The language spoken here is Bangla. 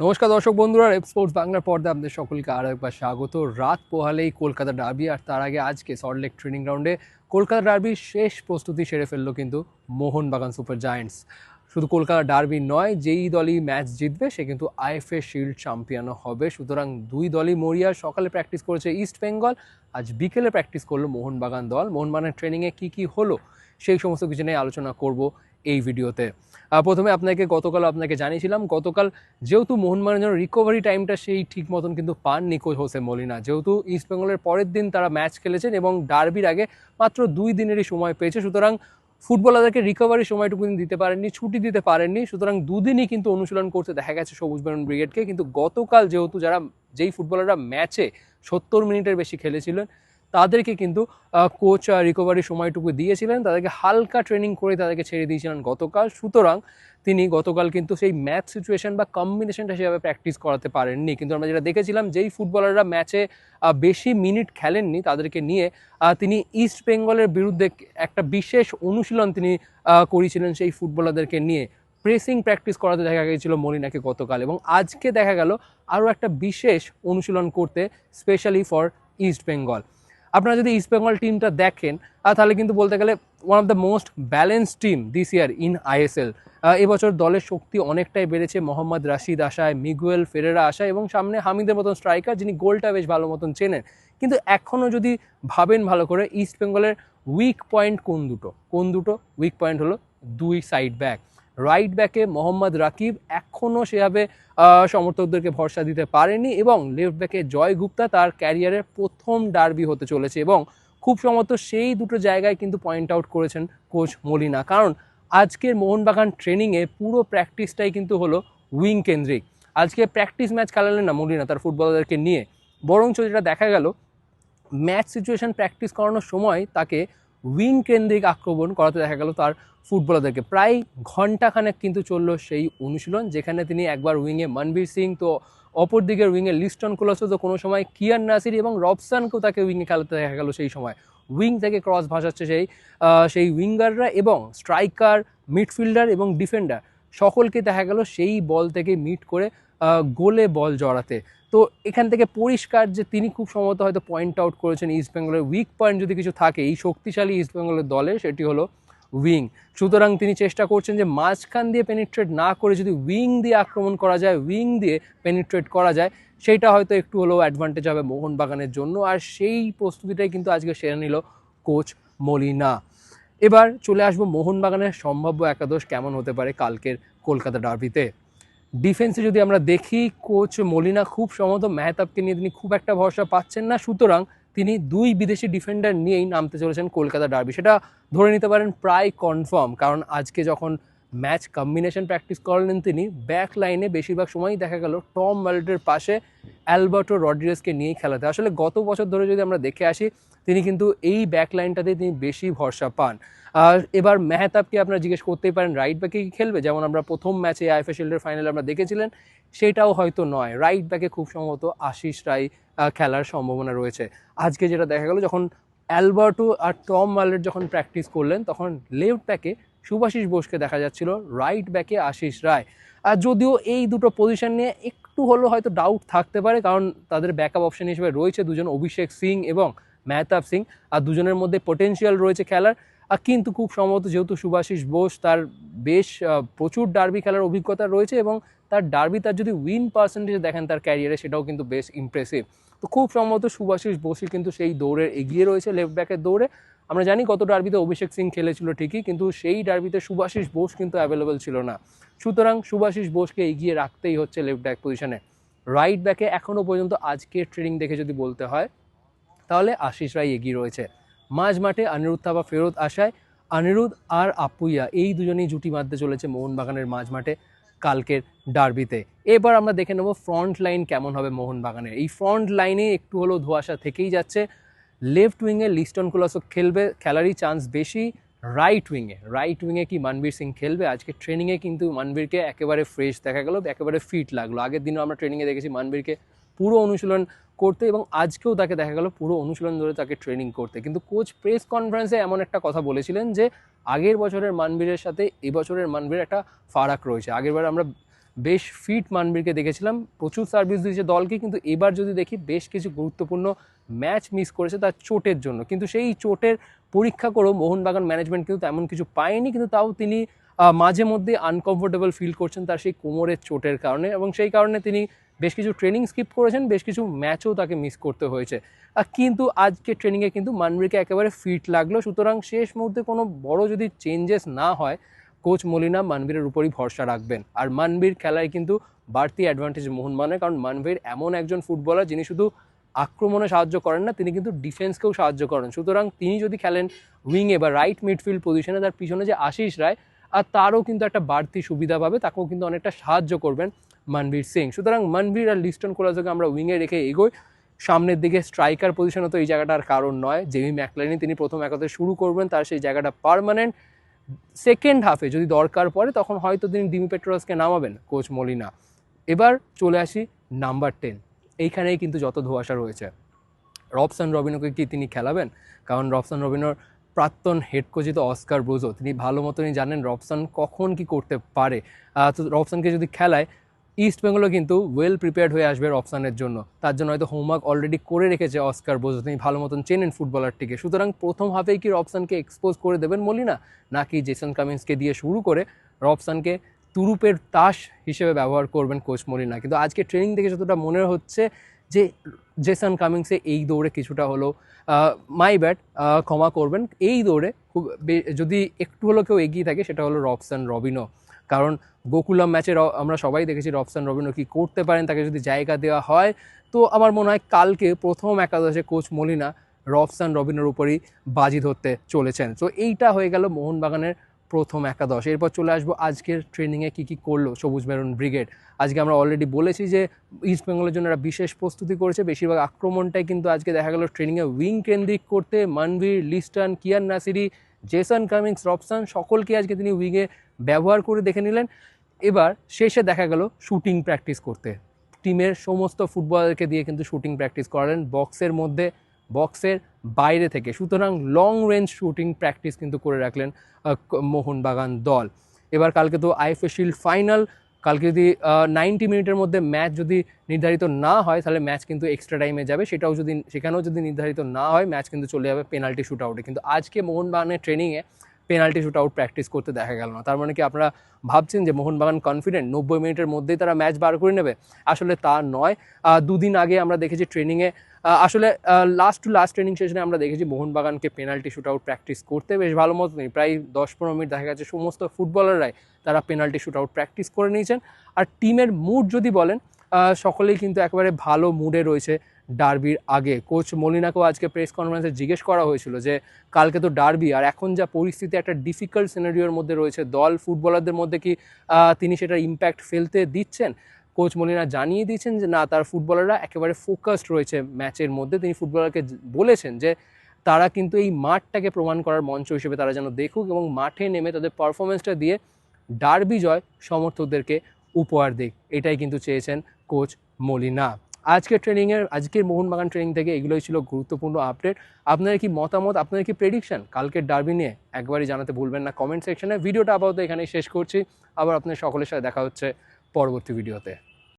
নমস্কার দর্শক বন্ধুরা রেপ স্পোর্টস বাংলার পর্দা আপনাদের সকলকে আরও একবার স্বাগত। রাত পোহালেই কলকাতা ডার্বি আর তার আগে আজকে সল্টলেক ট্রেনিং গ্রাউন্ডে কলকাতা ডার্বির শেষ প্রস্তুতি সেরে ফেলল কিন্তু মোহনবাগান সুপার জায়ান্টস শুধু কলকাতা ডার্বি নয়, যেই দলই ম্যাচ জিতবে, সে কিন্তু আইএফএ শিল্ড চ্যাম্পিয়নও হবে। সুতরাং দুই দলই মরিয়া, সকালে প্র্যাকটিস করেছে ইস্ট বেঙ্গল আজ বিকেলে প্র্যাকটিস করল মোহনবাগান দল। মোহনবাগানের ট্রেনিংয়ে কী কী হলো, সেই সমস্ত কিছু নিয়ে আলোচনা করব। এই ভিডিওতে। প্রথমে আপনাকে গতকাল আপনাকে জানিয়েছিলাম, গতকাল যেহেতু মোহনবাগানের রিকভারি টাইমটা সেই ঠিক মতন কিন্তু পাননি কোচ হোসে মলিনা। যেহেতু ইস্ট বেঙ্গলের পরের দিন তারা ম্যাচ খেলেছেন এবং ডার্বির আগে মাত্র দুই দিনেরই সময় পেয়েছে। সুতরাং ফুটবলারদেরকে রিকভারি সময়টুকু দিতে পারেননি, ছুটি দিতে পারেননি। সুতরাং দুদিনই কিন্তু অনুশীলন করতে দেখা গেছে সবুজ বেরন ব্রিগেডকে কিন্তু গতকাল যেহেতু যারা, যেই ফুটবলাররা ম্যাচে সত্তর মিনিটের বেশি খেলেছিলেন তাদেরকে কিন্তু কোচ রিকভারি সময়টুকু দিয়েছিলেন, তাদেরকে হালকা ট্রেনিং করে তাদেরকে ছেড়ে দিয়েছিলেন গতকাল। সুতরাং তিনি গতকাল কিন্তু সেই ম্যাচ সিচুয়েশন বা কম্বিনেশনটা সেভাবে প্র্যাকটিস করাতে পারেননি। কিন্তু আমরা যেটা দেখেছিলাম, যেই ফুটবলাররা ম্যাচে বেশি মিনিট খেলেননি তাদেরকে নিয়ে তিনি ইস্ট বেঙ্গলের বিরুদ্ধে একটা বিশেষ অনুশীলন তিনি করেছিলেন সেই ফুটবলারদেরকে নিয়ে। প্রেসিং প্র্যাকটিস করাতে দেখা গিয়েছিল মলিনাকে গতকাল। এবং আজকে দেখা গেল আরও একটা বিশেষ অনুশীলন করতে স্পেশালি ফর ইস্ট বেঙ্গল আপনারা যদি ইস্ট বেঙ্গল টিমটা দেখেন তাহলে কিন্তু বলতে গেলে one of the most balance team this year in ISL এবছর দলের শক্তি অনেকটাই বেড়েছে, মোহাম্মদ রাশিদ আশায়, মিগুয়েল ফেরেরা আশায় এবং সামনে হামিদের মতন স্ট্রাইকার যিনি গোলটা বেশ ভালো মতন চেনেন। কিন্তু এখনও যদি ভাবেন ভালো করে ইস্ট বেঙ্গলের উইক পয়েন্ট কোন দুটো? কোন দুটো? উইক পয়েন্ট হলো দুই সাইড ব্যাক রাইট ব্যাকে মোহাম্মদ রাকিব এখনও সেভাবে সমর্থকদেরকে ভরসা দিতে পারেনি এবং লেফট ব্যাকে জয় গুপ্তা তার ক্যারিয়ারের প্রথম ডার্বি হতে চলেছে এবং খুব সম্ভবত সেই দুটো জায়গায় কিন্তু পয়েন্ট আউট করেছেন কোচ মলিনা। কারণ আজকের মোহনবাগান ট্রেনিংয়ে পুরো প্র্যাকটিসটাই কিন্তু হলো উইং কেন্দ্রিক। আজকে প্র্যাকটিস ম্যাচ খেলালেন না মলিনা তার ফুটবলারদেরকে নিয়ে। বরঞ্চ যেটা দেখা গেল ম্যাচ সিচুয়েশন প্র্যাকটিস করানোর সময় তাকে উইং কেন্দ্রিক আক্রমণ করাতে দেখা গেল তার ফুটবলারদেরকে। প্রায় ঘন্টাখানেক কিন্তু চলল সেই অনুশীলন, যেখানে তিনি একবার উইংয়ে মনবীর সিং, তো অপর দিকের উইংয়ে লিস্টন কুলাসো, তো কোনো সময় কিয়ান নাসির এবং রবসানকেও তাকে উইংয়ে খেলাতে দেখা গেল সেই সময়। উইং থেকে ক্রস ভাসাচ্ছে সেই সেই উইঙ্গাররা এবং স্ট্রাইকার, মিডফিল্ডার এবং ডিফেন্ডার, সকলকে দেখা গেল সেই বল থেকে মিট করে গোলে বল জড়াতে। তো এখান থেকে পরিষ্কার যে তিনি খুব সম্ভবত হয়তো পয়েন্ট আউট করেছেন ইস্ট বেঙ্গলের উইক পয়েন্ট যদি কিছু থাকে, এই শক্তিশালী ইস্ট বেঙ্গলের দলে সেটি হলো উইং সুতরাং তিনি চেষ্টা করছেন যে মাঝখান দিয়ে পেনিট্রেট না করে যদি উইং দিয়ে আক্রমণ করা যায় উইং দিয়ে পেনিট্রেট করা যায় সেইটা হয়তো একটু হলেও অ্যাডভান্টেজ হবে মোহনবাগানের জন্য। আর সেই প্রস্তুতিটাই কিন্তু আজকে সেরে নিল কোচ মলিনা। এবার চলে আসব মোহনবাগানের সম্ভাব্য একাদশ কেমন হতে পারে কালকের কলকাতা ডার্বিতে ডিফেন্সে যদি আমরা দেখি কোচ মলিনা খুব সম্ভবত মেহতাবকে নিয়ে তিনি খুব একটা ভরসা পাচ্ছেন না। সুতরাং তিনি দুই বিদেশি ডিফেন্ডার নিয়েই নামতে চলেছেন কলকাতা ডার্বি সেটা ধরে নিতে পারেন প্রায় কনফার্ম কারণ আজকে যখন ম্যাচ কম্বিনেশন প্র্যাকটিস করলেন তিনি। ব্যাক লাইনে বেশিরভাগ সময়ই দেখা গেল টম ওয়াল্টের পাশে অ্যালবার্টো রড্রিগেসকে নিয়েই খেলাতে। আসলে গত বছর ধরে যদি আমরা দেখে আসি, তিনি কিন্তু এই ব্যাক লাইনটাতে তিনি বেশি ভরসা পান। আর এবার মেহতাবকে আপনারা জিজ্ঞেস করতেই পারেন রাইট ব্যাকে কি খেলবে? যেমন আমরা প্রথম ম্যাচে আইএফএ শিল্ডের ফাইনালে আমরা দেখেছিলেন, সেটাও হয়তো নয়। রাইট ব্যাকে খুব সম্ভবত আশিস রায় খেলার সম্ভাবনা রয়েছে। আজকে যেটা দেখা গেল, যখন অ্যালবার্টো আর টম ওয়ালেট যখন প্র্যাকটিস করলেন, তখন লেফট ব্যাকে সুভাষিস বোসকে দেখা যাচ্ছিল রাইট ব্যাকে আশিস রায়। আর যদিও এই দুটো পজিশন নিয়ে একটু হলেও হয়তো ডাউট থাকতে পারে, কারণ তাদের ব্যাকআপ অপশন হিসেবে রয়েছে দুজন অভিষেক সিং এবং মেহতাব সিং, আর দুজনের মধ্যে পটেনশিয়াল রয়েছে খেলার। আর কিন্তু খুব সম্ভবত যেহেতু সুভাষিস বোস তার বেশ প্রচুর ডার্বি খেলার অভিজ্ঞতা রয়েছে এবং তার ডার্বি তার যদি উইন পার্সেন্টেজ দেখেন তার ক্যারিয়ারে সেটাও কিন্তু বেশ ইমপ্রেসিভ তো খুব সম্ভবত সুভাষিস বোসই কিন্তু সেই দৌড়ে এগিয়ে রয়েছে লেফট ব্যাকের দৌড়ে। আমরা জানি গত ডার্বিতে অভিষেক সিং খেলেছিল ঠিকই, কিন্তু সেই ডার্বিতে সুভাষিস বোস কিন্তু অ্যাভেলেবেল ছিল না। সুতরাং সুভাষিস বোসকে এগিয়ে রাখতেই হচ্ছে লেফট ব্যাক পজিশনে রাইট ব্যাকে এখনও পর্যন্ত আজকের ট্রেনিং দেখে যদি বলতে হয়, তাহলে আশিস রায় এগিয়ে রয়েছে। মাঝ মাঠে অনিরুদ্ধ থাবা ফেরত আসায় অনিরুদ্ধ আর আপুইয়া এই দুজনেই জুটি বাঁধতে চলেছে মোহনবাগানের মাঝ মাঠে কালকের ডার্বিতে। এবার আমরা দেখে নেব ফ্রন্ট লাইন কেমন হবে মোহনবাগানের। এই ফ্রন্ট লাইনে একটু হলেও ধোয়াশা থেকেই যাচ্ছে। লেফট উইংয়ে লিস্টন কুলাসও খেলবে, খেলারই চান্স বেশি। রাইট উইংয়ে রাইট উইংয়ে কি মানবীর সিং খেলবে? আজকে ট্রেনিংয়ে কিন্তু মানবীরকে একেবারে ফ্রেশ দেখা গেল, একেবারে ফিট লাগল। আগের দিনও আমরা ট্রেনিংয়ে দেখেছি মানবীরকে পুরো অনুশীলন করতে এবং আজকেও তাকে দেখা গেল পুরো অনুশীলন ধরে তাকে ট্রেনিং করতে। কিন্তু কোচ প্রেস কনফারেন্সে এমন একটা কথা বলেছিলেন যে, আগের বছরের মানবীরের সাথে এবছরের মানবীর একটা ফারাক রয়েছে। আগেরবার আমরা বেশ ফিট মানবীরকে দেখেছিলাম। প্রচুর সার্ভিস দিয়েছে দলকে, কিন্তু এবার যদি দেখি বেশ কিছু গুরুত্বপূর্ণ ম্যাচ মিস করেছে তার চোটের জন্য। কিন্তু সেই চোটের পরীক্ষা করেও মোহনবাগান ম্যানেজমেন্ট কিন্তু তেমন কিছু পায়নি, কিন্তু তাও তিনি মাঝে মধ্যে আনকমফোর্টেবল ফিল করছেন তার সেই কোমরের চোটের কারণে এবং সেই কারণে তিনি বেশ কিছু ট্রেনিং স্কিপ করেছেন, বেশ কিছু ম্যাচও তাকে মিস করতে হয়েছে। কিন্তু আজকে ট্রেনিংয়ে কিন্তু মানবীরকে একেবারে ফিট লাগল। সুতরাং শেষ মুহূর্তে কোনো বড় যদি চেঞ্জেস না হয় কোচ মলিনা মানবীরের উপরই ভরসা রাখবেন। আর মানবীর খেলায় কিন্তু বাড়তি অ্যাডভান্টেজ মোহনবাগানের কারণ মানবীর এমন একজন ফুটবলার যিনি শুধু আক্রমণে সাহায্য করেন না, তিনি কিন্তু ডিফেন্সকেও সাহায্য করেন। সুতরাং তিনি যদি খেলেন উইংয়ে বা রাইট মিডফিল্ড পজিশনে তার পিছনে যে আশিস রায়, আর তারও কিন্তু একটা বাড়তি সুবিধা পাবে, তাকেও কিন্তু অনেকটা সাহায্য করবেন মনবীর সিং। সুতরাং মনবীর আর লিস্টন কোলাজোকে আমরা উইংয়ে রেখে এগোই। সামনের দিকে স্ট্রাইকার পজিশনে তো এই জায়গাটার কারণ নয়। জেমি ম্যাকলাইনি তিনি প্রথম একাতে শুরু করবেন, তার সেই জায়গাটা পার্মানেন্ট সেকেন্ড হাফে যদি দরকার পড়ে, তখন হয়তো তিনি ডিমি পেট্রোসকে নামাবেন, কোচ মলিনা। এবার চলে আসি নাম্বার টেন এইখানেই কিন্তু যত ধোয়াশা রয়েছে। রবসান রবিনোকে কি তিনি খেলাবেন? কারণ রবসান রবিনোর প্রাক্তন হেড কোচই তো অস্কার ব্রুজো, তিনি ভালো মতনই জানেন রবসান কখন কি করতে পারে। তো রবসানকে যদি খেলায় ইস্ট বেঙ্গলও কিন্তু ওয়েল প্রিপেয়ার্ড হয়ে আসবে রবসানের জন্য। তার জন্য হয়তো হোমওয়ার্ক অলরেডি করে রেখেছে অস্কার বোঝো তিনি ভালো মতন চেনেন ফুটবলারটিকে সুতরাং প্রথম হাফেই কি রবসানকে এক্সপোজ করে দেবেন মলিনা, নাকি জেসন কামিন্সকে দিয়ে শুরু করে রবসানকে তুরুপের তাস হিসেবে ব্যবহার করবেন কোচ মলিনা? কিন্তু আজকে ট্রেনিং দেখে যতটা মনে হচ্ছে যে জেসন কামিংসে এই দৌড়ে কিছুটা হলো মাই ব্যাট ক্ষমা করবেন। এই দৌড়ে খুব যদি একটু হলেও কেউ এগিয়ে থাকে, সেটা হলো রবসান রবিনো কারণ গোকুলাম ম্যাচে আমরা সবাই দেখেছি রবসান রবিনো কী করতে পারেন, তাকে যদি জায়গা দেওয়া হয়। তো আমার মনে হয় কালকে প্রথম একাদশে কোচ মলিনা রবসান রবিনোর উপরই বাজি ধরতে চলেছেন। তো এইটা হয়ে গেল মোহনবাগানের প্রথম একাদশ। এরপর চলে আসব আজকের ট্রেনিংয়ে কী কী করল সবুজ মেরুন ব্রিগেড আজকে আমরা অলরেডি বলেছি যে ইস্ট বেঙ্গলের জন্য একটা বিশেষ প্রস্তুতি করেছে। বেশিরভাগ আক্রমণটাই কিন্তু আজকে দেখা গেল ট্রেনিংয়ে উইং কেন্দ্রিক করতে। Manvir Liston, Kiyan Nassiri, Jason Cummings Robson সকলকে আজকে তিনি উইংয়ে ব্যবহার করে দেখে নিলেন। এবার শেষে দেখা গেল শুটিং প্র্যাকটিস করতে। টিমের সমস্ত ফুটবলারকে দিয়ে কিন্তু শুটিং প্র্যাকটিস করালেন। বক্সের মধ্যে, বক্সের বাইরে থেকে, সুতরাং লং রেঞ্জ শুটিং প্র্যাকটিস কিন্তু করে রাখলেন মোহনবাগান দল। এবার কালকে তো আইএফএ শিল্ড ফাইনাল কালকে যদি নাইনটি মিনিটের মধ্যে ম্যাচ যদি নির্ধারিত না হয়, তাহলে ম্যাচ কিন্তু এক্সট্রা টাইমে যাবে। সেটাও যদি, সেখানেও যদি নির্ধারিত না হয় ম্যাচ কিন্তু চলে যাবে পেনাল্টি শুট আউটে কিন্তু আজকে মোহনবাগানের ট্রেনিংয়ে পেনাল্টি শুট আউট প্র্যাকটিস করতে দেখা গেল না। তার মানে কি আপনারা ভাবছেন যে মোহনবাগান কনফিডেন্ট নব্বই মিনিটের মধ্যেই তারা ম্যাচ বার করে নেবে? আসলে তা নয়। দুদিন আগে আমরা দেখেছি ট্রেনিংয়ে আসলে লাস্ট টু লাস্ট ট্রেনিং সেশনে আমরা দেখেছি মোহনবাগানকে পেনাল্টি শুট আউট প্র্যাকটিস করতে বেশ ভালো মতনই, প্রায় দশ পনেরো মিনিট দেখা গেছে সমস্ত ফুটবলাররাই তারা পেনাল্টি শুট আউট প্র্যাকটিস করে নিয়েছেন। আর টিমের মুড যদি বলেন সকলেই কিন্তু একেবারে ভালো মুডে রয়েছে। ডার্বির আগে। কোচ মলিনাকেও আজকে প্রেস কনফারেন্সে জিজ্ঞেস করা হয়েছিল যে, কালকে তো ডার্বি, আর এখন যা পরিস্থিতি, একটা ডিফিকাল্ট সিনারিওর মধ্যে রয়েছে। দল, ফুটবলারদের মধ্যে কি তিনি সেটার ইম্প্যাক্ট ফেলতে দিচ্ছেন? কোচ মলিনা জানিয়ে দিয়েছেন যে, না, তার ফুটবলাররা একেবারে ফোকাসড রয়েছে ম্যাচের মধ্যে। তিনি ফুটবলারকে বলেছেন যে, তারা কিন্তু এই মাঠটাকে প্রমাণ করার মঞ্চ হিসেবে তারা যেন দেখুক এবং মাঠে নেমে তাদের পারফরমেন্সটা দিয়ে ডার্বি জয় সমর্থকদেরকে উপহার দিক। এটাই কিন্তু চেয়েছেন কোচ মলিনা। আজকের ট্রেনিংয়ের আজকের মোহনবাগান ট্রেনিং থেকে এগুলোই ছিল গুরুত্বপূর্ণ আপডেট আপনার কি মতামত আপনার কি প্রেডিকশন কালকের ডার্বি নিয়ে একবারই জানাতে ভুলবেন না কমেন্ট সেকশনে ভিডিওটা আপাতত এখানেই শেষ করছি। আবার আপনার সকলের সাথে দেখা হচ্ছে পরবর্তী ভিডিওতে